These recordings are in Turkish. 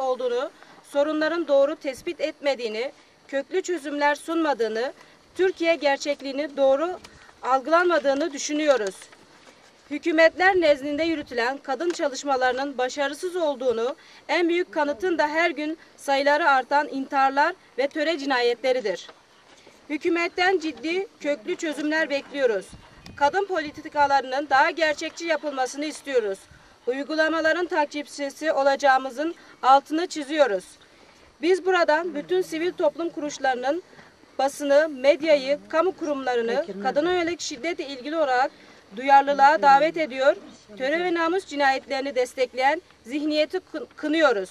olduğunu, sorunların doğru tespit etmediğini, köklü çözümler sunmadığını, Türkiye gerçekliğini doğru algılanmadığını düşünüyoruz. Hükümetler nezdinde yürütülen kadın çalışmalarının başarısız olduğunu, en büyük kanıtın da her gün sayıları artan intiharlar ve töre cinayetleridir. Hükümetten ciddi, köklü çözümler bekliyoruz. Kadın politikalarının daha gerçekçi yapılmasını istiyoruz. Uygulamaların takipçisi olacağımızın altını çiziyoruz. Biz buradan bütün sivil toplum kuruluşlarının basını, medyayı, kamu kurumlarını kadına yönelik şiddetle ilgili olarak duyarlılığa davet ediyor. Töre ve namus cinayetlerini destekleyen zihniyeti kın- kınıyoruz.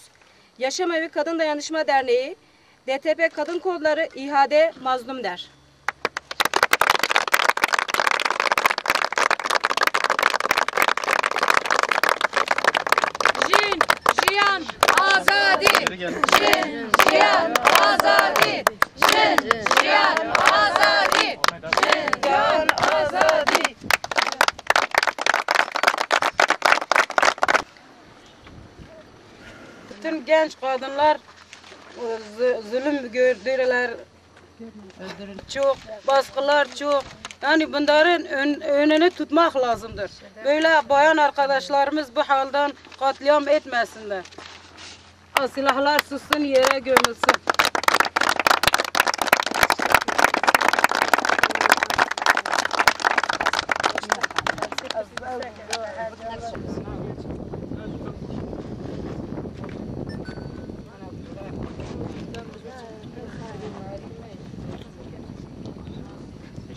Yaşam Evi Kadın Dayanışma Derneği, DTP Kadın Kolları İHAD mazlum der. Azadi. Jiyan, Azadi. Jiyan, Azadi. Jiyan, Azadi. Bütün genç kadınlar e, zulüm gördüler. Çok, baskılar çok. Yani bunların ön- önünü tutmak lazımdır. Böyle bayan arkadaşlarımız bu halden katliam etmesinler. O silahlar sussun yere gömülsün.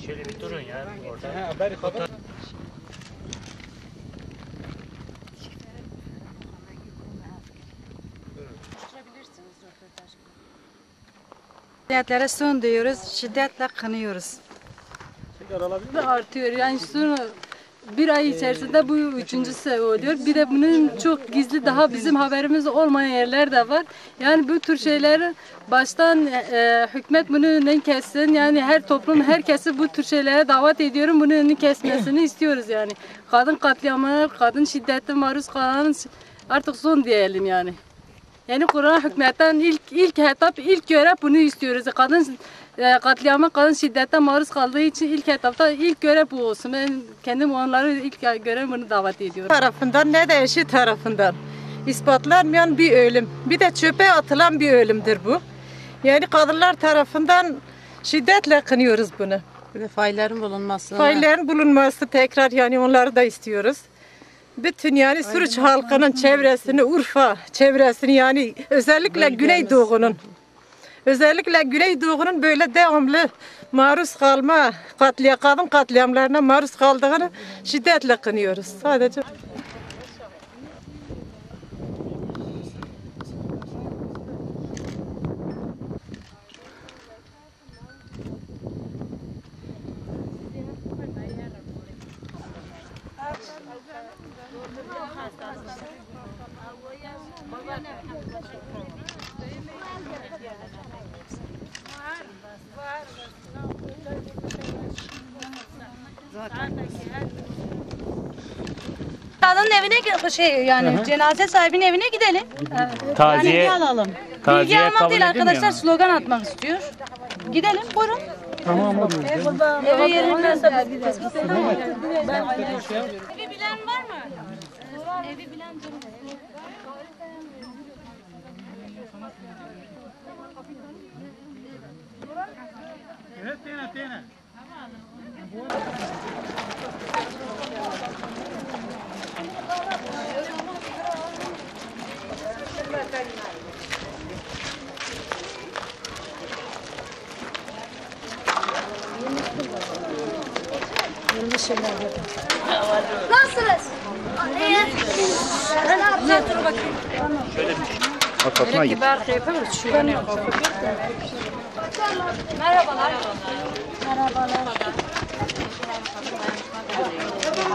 Şöyle bir durun ya orada. Şiddetlere son diyoruz, şiddetle kınıyoruz. artıyor. Yani sonra bir ay içerisinde bu üçüncüsü oluyor. Bir de bunun çok gizli daha bizim haberimiz olmayan yerler de var. Yani bu tür şeyleri baştan e, hükümet bunun önünden kessin. Yani her toplum herkesi bu tür şeylere davet ediyorum. Bunun önünü kesmesini istiyoruz yani. Kadın katliamına, kadın şiddete maruz kalan artık son diyelim yani. Yani Kur'an hükümetten ilk ilk etap ilk görev bunu istiyoruz. Kadın e, katliama, kadın şiddete maruz kaldığı için ilk etapta ilk görev bu olsun. Ben kendim onları ilk görev bunu davet ediyorum. tarafından ne de eşi tarafından ispatlanmayan bir ölüm. Bir de çöpe atılan bir ölümdür bu. Yani kadınlar tarafından şiddetle kınıyoruz bunu. Böyle faillerin bulunması. Faillerin bulunması tekrar yani onları da istiyoruz. Bütün yani Suruç halkının çevresini, Urfa çevresini yani özellikle Güneydoğu'nun özellikle Güneydoğu'nun böyle devamlı maruz kalma, katliam, kadın katliamlarına maruz kaldığını şiddetle kınıyoruz sadece. Kadının evine gi- şey yani cenaze sahibinin evine gidelim. Taziye, Bilgi alalım. Bilgi taziye almak kabul değil arkadaşlar slogan atmak istiyor. Gidelim buyurun. Tamam olur. Eve yerilmezse Evi bilen var mı? Evi bilen Nasılsınız? Kafasına git. Merhabalar. Merhabalar.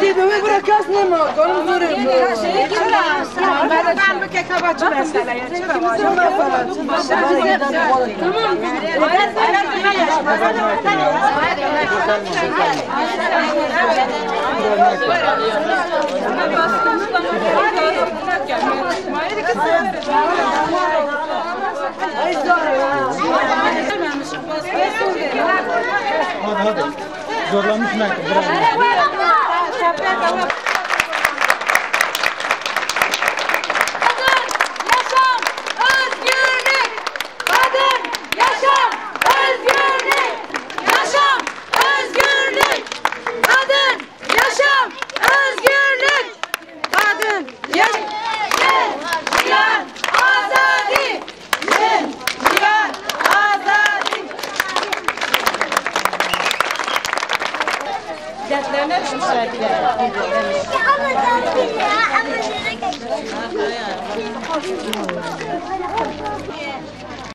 Ti do me për kas në më, do në zore. Çira, ben de kalbike kabaçı mesela. Çira, Tamam. Ay zorlanmış. Zorlanmış mı? Bravo. dertlerine müsaitler demiş. Ama